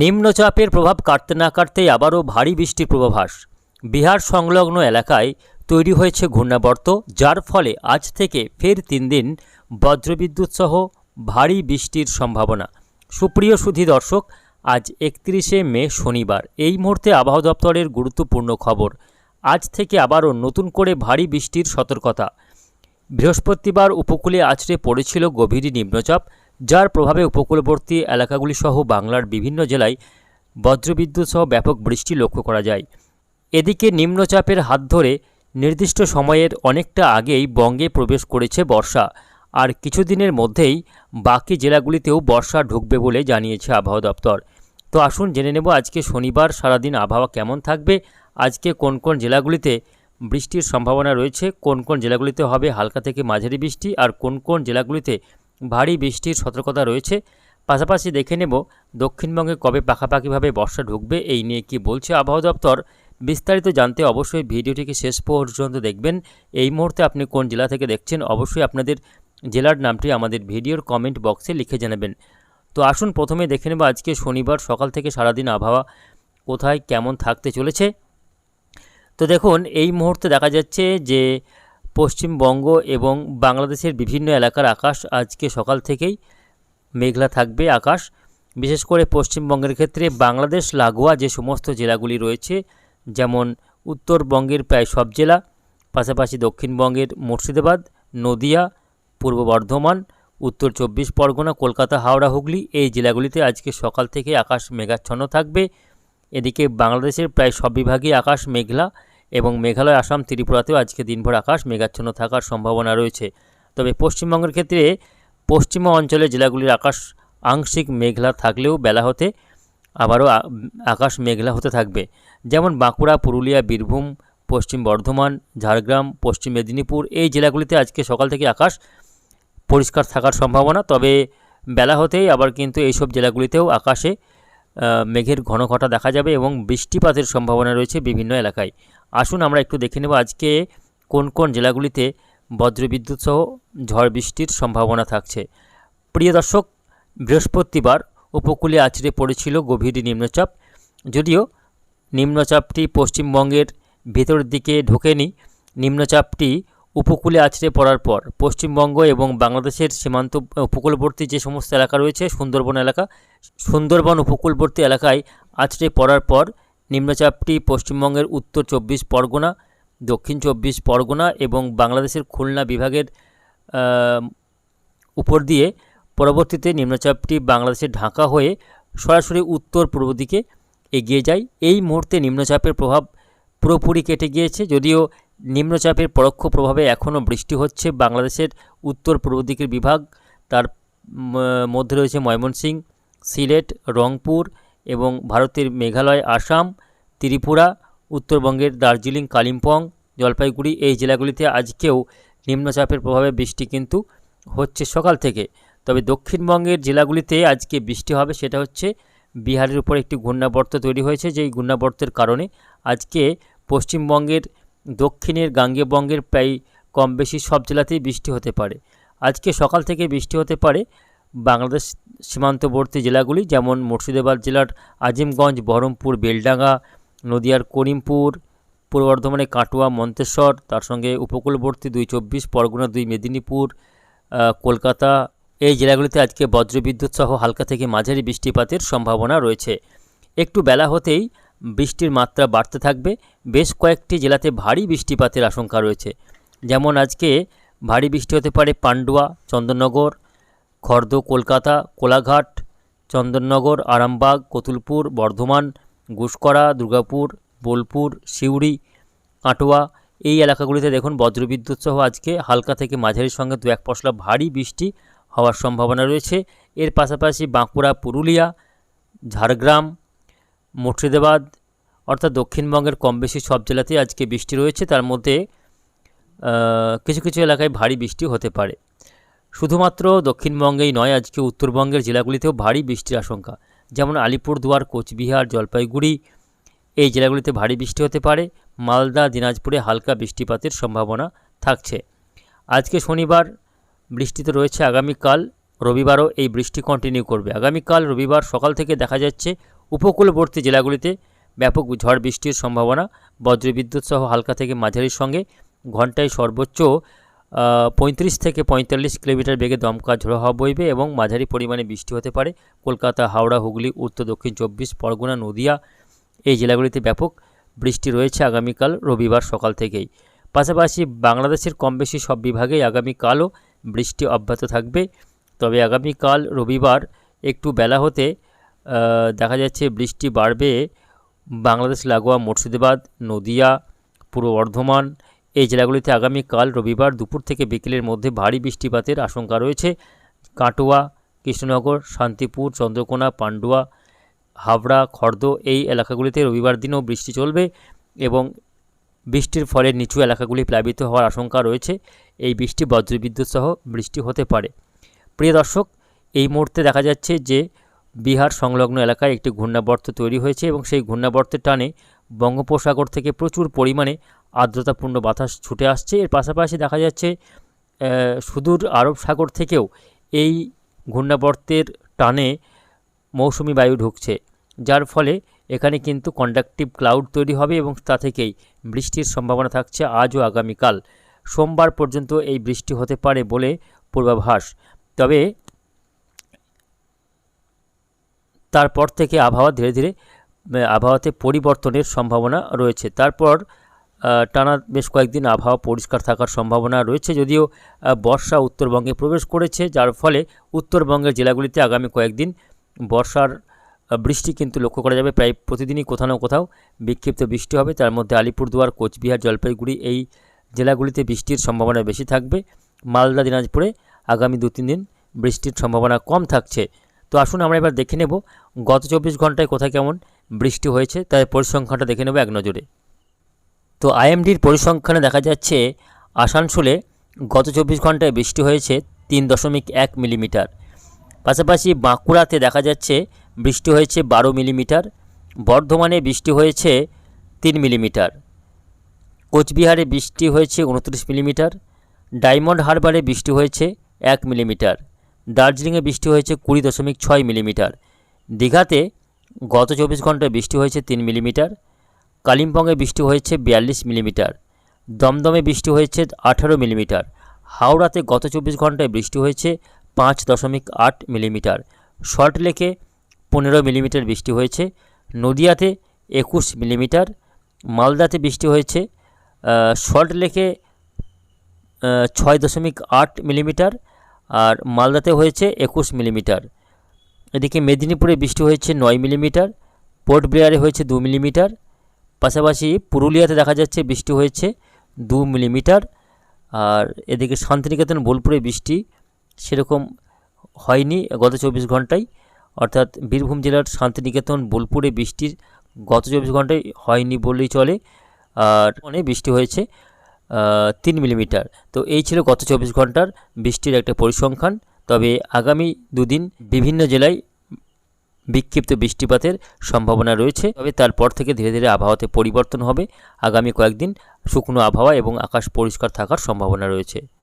নিম্নচাপের প্রভাব কাটতে না কাটতেই আবারও ভারী বৃষ্টির পূর্বাভাস। বিহার সংলগ্ন এলাকায় তৈরি হয়েছে ঘূর্ণাবর্ত, যার ফলে আজ থেকে ফের তিন দিন বজ্রবিদ্যুৎ সহ ভারী বৃষ্টির সম্ভাবনা। সুপ্রিয় সুধী দর্শক, আজ একত্রিশে মে শনিবার। এই মুহূর্তে আবহাওয়া দপ্তরের গুরুত্বপূর্ণ খবর। আজ থেকে আবারও নতুন করে ভারী বৃষ্টির সতর্কতা। বৃহস্পতিবার উপকূলে আছড়ে পড়েছিল গভীর নিম্নচাপ। যার প্রভাবে উপকূলবর্তী এলাকাগুলি সহ বাংলার বিভিন্ন জেলায় বজ্রবিদ্যুৎ সহ ব্যাপক বৃষ্টি লক্ষ্য করা যায়। এদিকে নিম্নচাপের হাত ধরে নির্দিষ্ট সময়ের অনেকটা আগেই বঙ্গে প্রবেশ করেছে বর্ষা। আর কিছুদিনের মধ্যেই বাকি জেলাগুলিতেও বর্ষা ঢুকবে বলে জানিয়েছে আবহাওয়া দপ্তর। তো আসুন জেনে নেব আজকে শনিবার সারাদিন আবহাওয়া কেমন থাকবে, আজকে কোন কোন জেলাগুলিতে বৃষ্টির সম্ভাবনা রয়েছে, কোন কোন জেলাগুলিতে হবে হালকা থেকে মাঝারি বৃষ্টি, আর কোন কোন জেলাগুলিতে ভারী বৃষ্টির সতর্কতা রয়েছে। পাশাপাশি দেখে নেব দক্ষিণবঙ্গে কবে পাখাপাখিভাবে বর্ষা ঢুকবে, এই নিয়ে কি বলছে আবহাওয়া দপ্তর। বিস্তারিত জানতে অবশ্যই ভিডিওটিকে শেষ পর্যন্ত দেখবেন। এই মুহূর্তে আপনি কোন জেলা থেকে দেখছেন, অবশ্যই আপনাদের জেলার নামটি আমাদের ভিডিওর কমেন্ট বক্সে লিখে জানাবেন। তো আসুন প্রথমে দেখে নেব আজকে শনিবার সকাল থেকে সারাদিন আবহাওয়া কোথায়, কেমন থাকতে চলেছে। তো দেখুন, এই মুহূর্তে দেখা যাচ্ছে যে পশ্চিমবঙ্গ এবং বাংলাদেশের বিভিন্ন এলাকার আকাশ আজকে সকাল থেকেই মেঘলা থাকবে আকাশ। বিশেষ করে পশ্চিমবঙ্গের ক্ষেত্রে বাংলাদেশ, লাগোয়া যে সমস্ত জেলাগুলি রয়েছে, যেমন উত্তরবঙ্গের প্রায় সব জেলা, পাশাপাশি দক্ষিণবঙ্গের মুর্শিদাবাদ, নদিয়া, পূর্ব বর্ধমান, উত্তর চব্বিশ পরগনা, কলকাতা, হাওড়া, হুগলি এই জেলাগুলিতে আজকে সকাল থেকে আকাশ মেঘাচ্ছন্ন থাকবে। এদিকে বাংলাদেশের প্রায় সব বিভাগেই আকাশ মেঘলা। এবং মেঘালয়, আসাম, ত্রিপুরাতেও আজকে দিনভর আকাশ মেঘাচ্ছন্ন থাকার সম্ভাবনা রয়েছে। তবে পশ্চিমবঙ্গের ক্ষেত্রে পশ্চিমা অঞ্চলের জেলাগুলির আকাশ আংশিক মেঘলা থাকলেও বেলা হতে আবারও আকাশ মেঘলা হতে থাকবে। যেমন বাঁকুড়া, পুরুলিয়া, বীরভূম, পশ্চিম বর্ধমান, ঝাড়গ্রাম, পশ্চিম মেদিনীপুর এই জেলাগুলিতে আজকে সকাল থেকে আকাশ পরিষ্কার থাকার সম্ভাবনা। তবে বেলা হতেই আবার কিন্তু এইসব জেলাগুলিতেও আকাশে মেঘের ঘন ঘটা দেখা যাবে এবং বৃষ্টিপাতের সম্ভাবনা রয়েছে বিভিন্ন এলাকায়। আসুন আমরা একটু দেখে নেব আজকে কোন কোন জেলাগুলিতে বজ্রবিদ্যুৎ সহ ঝড় বৃষ্টির সম্ভাবনা থাকছে। প্রিয় দর্শক, বৃহস্পতিবার উপকূলে আছড়ে পড়েছিল গভীর নিম্নচাপ। যদিও নিম্নচাপটি পশ্চিমবঙ্গের ভেতরের দিকে ঢোকেনি, নিম্নচাপটি উপকূলে আছড়ে পড়ার পর, পশ্চিমবঙ্গ এবং বাংলাদেশের সীমান্ত উপকূলবর্তী যে সমস্ত এলাকা রয়েছে, সুন্দরবন এলাকা, সুন্দরবন উপকূলবর্তী এলাকায় আছড়ে পড়ার পর, নিম্নচাপটি পশ্চিমবঙ্গের উত্তর চব্বিশ পরগনা, দক্ষিণ চব্বিশ পরগনা এবং বাংলাদেশের খুলনা বিভাগের উপর দিয়ে পরবর্তীতে নিম্নচাপটি বাংলাদেশের ঢাকা হয়ে সরাসরি উত্তর পূর্ব দিকে এগিয়ে যায়। এই মুহূর্তে নিম্নচাপের প্রভাব পুরোপুরি কেটে গিয়েছে, যদিও নিম্নচাপের পরোক্ষ প্রভাবে এখনও বৃষ্টি হচ্ছে বাংলাদেশের উত্তর পূর্ব দিকের বিভাগ। তার মধ্যে রয়েছে ময়মনসিংহ, সিলেট, রংপুর এবং ভারতের মেঘালয়, আসাম, ত্রিপুরা, উত্তরবঙ্গের দার্জিলিং, কালিম্পং, জলপাইগুড়ি এই জেলাগুলিতে আজকেও নিম্নচাপের প্রভাবে বৃষ্টি কিন্তু হচ্ছে সকাল থেকে। তবে দক্ষিণবঙ্গের জেলাগুলিতে আজকে বৃষ্টি হবে, সেটা হচ্ছে বিহারের উপর একটি ঘূর্ণাবর্ত তৈরি হয়েছে। যেই ঘূর্ণাবর্তের কারণে আজকে পশ্চিমবঙ্গের দক্ষিণের গাঙ্গেয়বঙ্গের প্রায় কম বেশি সব জেলাতেই বৃষ্টি হতে পারে। আজকে সকাল থেকে বৃষ্টি হতে পারে বাংলাদেশ সীমান্তবর্তী জেলাগুলি, যেমন মুর্শিদাবাদ জেলার আজিমগঞ্জ, বহরমপুর, বেলডাঙ্গা, নদিয়ার করিমপুর, পূর্ব বর্ধমানে কাটোয়া, মন্তেশ্বর, তার সঙ্গে উপকূলবর্তী দুই চব্বিশ, পরগনা দুই মেদিনীপুর কলকাতা, এই জেলাগুলিতে আজকে বজ্রবিদ্যুৎ সহ হালকা থেকে মাঝারি বৃষ্টিপাতের সম্ভাবনা রয়েছে। একটু বেলা হতেই বৃষ্টির মাত্রা বাড়তে থাকবে। বেশ কয়েকটি জেলাতে ভারী বৃষ্টিপাতের আশঙ্কা রয়েছে। যেমন আজকে ভারী বৃষ্টি হতে পারে পান্ডুয়া, চন্দননগর, খর্দ, কলকাতা, কোলাঘাট, চন্দননগর, আরামবাগ, কতুলপুর, বর্ধমান গুসকরা দুর্গাপুর, বোলপুর, সিউড়ি, কাটোয়া। এই এলাকাগুলিতে দেখুন, বজ্রবিদ্যুৎ সহ আজকে হালকা থেকে মাঝারির সঙ্গে দু এক পশলা ভারী বৃষ্টি হওয়ার সম্ভাবনা রয়েছে। এর পাশাপাশি বাঁকুড়া, পুরুলিয়া, ঝাড়গ্রাম মুর্শিদাবাদ, অর্থাৎ দক্ষিণবঙ্গের কম বেশি সব জেলাতেই আজকে বৃষ্টি রয়েছে। তার মধ্যে কিছু কিছু এলাকায় ভারী বৃষ্টি হতে পারে। শুধুমাত্র দক্ষিণবঙ্গেই নয়, আজকে উত্তরবঙ্গের জেলাগুলিতেও ভারী বৃষ্টির আশঙ্কা। যেমন আলিপুরদুয়ার, কোচবিহার, জলপাইগুড়ি, এই জেলাগুলিতে ভারী বৃষ্টি হতে পারে। মালদা, দিনাজপুরে হালকা বৃষ্টিপাতের সম্ভাবনা থাকছে। আজকে শনিবার বৃষ্টি তো রয়েছে আগামীকাল। রবিবারও এই বৃষ্টি কন্টিনিউ করবে। আগামীকাল রবিবার সকাল থেকে দেখা যাচ্ছে উপকূলবর্তী জেলাগুলিতে ব্যাপক ঝড় বৃষ্টির সম্ভাবনা, বজ্রবিদ্যুৎ সহ হালকা থেকে মাঝারির সঙ্গে ঘন্টায় সর্বোচ্চ পঁয়ত্রিশ থেকে পঁয়তাল্লিশ কিলোমিটার বেগে দমকা ঝোড়ো হাওয়া বইবে এবং মাঝারি পরিমাণে বৃষ্টি হতে পারে। কলকাতা, হাওড়া, হুগলি, উত্তর, দক্ষিণ চব্বিশ, পরগনা, নদিয়া এই জেলাগুলিতে ব্যাপক বৃষ্টি রয়েছে আগামীকাল রবিবার সকাল থেকেই। পাশাপাশি বাংলাদেশের কম বেশি সব বিভাগেই আগামীকালও বৃষ্টি অব্যাহত থাকবে। তবে আগামীকাল রবিবার একটু বেলা হতে দেখা যাচ্ছে বৃষ্টি বাড়বে। বাংলাদেশ, লাগোয়া, মুর্শিদাবাদ, নদিয়া, পূর্ব বর্ধমান এই জেলাগুলিতে আগামীকাল রবিবার দুপুর থেকে বিকেলের মধ্যে ভারী বৃষ্টিপাতের আশঙ্কা রয়েছে। কাটোয়া, কৃষ্ণনগর, শান্তিপুর, চন্দ্রকোনা, পান্ডুয়া, হাবড়া, খর্দ এই এলাকাগুলিতে রবিবার দিনও বৃষ্টি চলবে এবং বৃষ্টির ফলে নিচু এলাকাগুলি প্লাবিত হওয়ার আশঙ্কা রয়েছে। এই বৃষ্টি বজ্রবিদ্যুৎ সহ বৃষ্টি হতে পারে। প্রিয় দর্শক, এই মুহূর্তে দেখা যাচ্ছে যে বিহার সংলগ্ন এলাকায় একটি ঘূর্ণাবর্ত তৈরি হয়েছে এবং সেই ঘূর্ণাবর্তের টানে বঙ্গোপসাগর থেকে প্রচুর পরিমাণে আর্দ্রতাপূর্ণ বাতাস ছুটে আসছে। এর পাশাপাশি দেখা যাচ্ছে সুদূর আরব সাগর থেকেও এই ঘূর্ণাবর্তের টানে মৌসুমি বায়ু ঢুকছে, যার ফলে এখানে কিন্তু কন্ডাক্টিভ ক্লাউড তৈরি হবে এবং তা থেকেই বৃষ্টির সম্ভাবনা থাকছে আজ ও আগামীকাল। সোমবার পর্যন্ত এই বৃষ্টি হতে পারে বলে পূর্বাভাস। তবে তারপর থেকে আবহাওয়া ধীরে ধীরে আবহাওয়াতে পরিবর্তনের সম্ভাবনা রয়েছে। তারপর টানা বেশ কয়েকদিন আবহাওয়া পরিষ্কার থাকার সম্ভাবনা রয়েছে যদিও বর্ষা উত্তরবঙ্গে প্রবেশ করেছে, যার ফলে উত্তরবঙ্গের জেলাগুলিতে আগামী কয়েকদিন বর্ষার বৃষ্টি কিন্তু লক্ষ্য করা যাবে। প্রায় প্রতিদিনই কোথাও না কোথাও বিক্ষিপ্ত বৃষ্টি হবে। তার মধ্যে আলিপুরদুয়ার, কোচবিহার, জলপাইগুড়ি এই জেলাগুলিতে বৃষ্টির সম্ভাবনা বেশি থাকবে। মালদা, দিনাজপুরে আগামী দু তিন দিন বৃষ্টির সম্ভাবনা কম থাকছে। তো আসুন আমরা এবার দেখে নেব গত চব্বিশ ঘন্টায় কোথায় কেমন বৃষ্টি হয়েছে, তার পরিসংখ্যানটা দেখে নেব এক নজরে। তো আইএমডির পরিসংখ্যানে দেখা যাচ্ছে আসানসোলে গত চব্বিশ ঘন্টায় বৃষ্টি হয়েছে তিন দশমিক এক মিলিমিটার। পাশাপাশি বাঁকুড়াতে দেখা যাচ্ছে বৃষ্টি হয়েছে বারো মিলিমিটার, বর্ধমানে বৃষ্টি হয়েছে তিন মিলিমিটার। কোচবিহারে বৃষ্টি হয়েছে উনত্রিশ মিলিমিটার, ডায়মন্ড হারবারে বৃষ্টি হয়েছে এক মিলিমিটার। দার্জিলিংয়ে বৃষ্টি হয়েছে কুড়ি দশমিক ছয় মিলিমিটার। দীঘাতে গত চব্বিশ ঘন্টায় বৃষ্টি হয়েছে তিন মিলিমিটার। কালিম্পংয়ে বৃষ্টি হয়েছে বিয়াল্লিশ মিলিমিটার। দমদমে বৃষ্টি হয়েছে আঠারো মিলিমিটার। হাওড়াতে গত চব্বিশ ঘন্টায় বৃষ্টি হয়েছে পাঁচ দশমিক আট মিলিমিটার। সল্টলেকে পনেরো মিলিমিটার বৃষ্টি হয়েছে। নদিয়াতে একুশ মিলিমিটার। মালদাতে বৃষ্টি হয়েছে সল্টলেকে ছয় দশমিক আট মিলিমিটার। আর মালদাতে হয়েছে একুশ মিলিমিটার। এদিকে মেদিনীপুরে বৃষ্টি হয়েছে নয় মিলিমিটার, পোর্ট ব্লেয়ারে হয়েছে দু মিলিমিটার, পাশাপাশি পুরুলিয়াতে দেখা যাচ্ছে বৃষ্টি হয়েছে দু মিলিমিটার, আর এদিকে শান্তিনিকেতন, বোলপুরে বৃষ্টি সেরকম হয়নি গত চব্বিশ ঘন্টায়। অর্থাৎ বীরভূম জেলার শান্তিনিকেতন, বোলপুরে বৃষ্টির গত চব্বিশ ঘন্টায় হয়নি বললেই চলে, আর অনেক বৃষ্টি হয়েছে। তিন মিলিমিটার। তো এই ছিল গত চব্বিশ ঘণ্টার বৃষ্টির একটা পরিসংখ্যান। তবে আগামী দুদিন বিভিন্ন জেলায় বিক্ষিপ্ত বৃষ্টিপাতের সম্ভাবনা রয়েছে। তবে তারপর থেকে ধীরে ধীরে আবহাওয়াতে পরিবর্তন হবে। আগামী কয়েকদিন শুকনো আবহাওয়া এবং আকাশ পরিষ্কার থাকার সম্ভাবনা রয়েছে।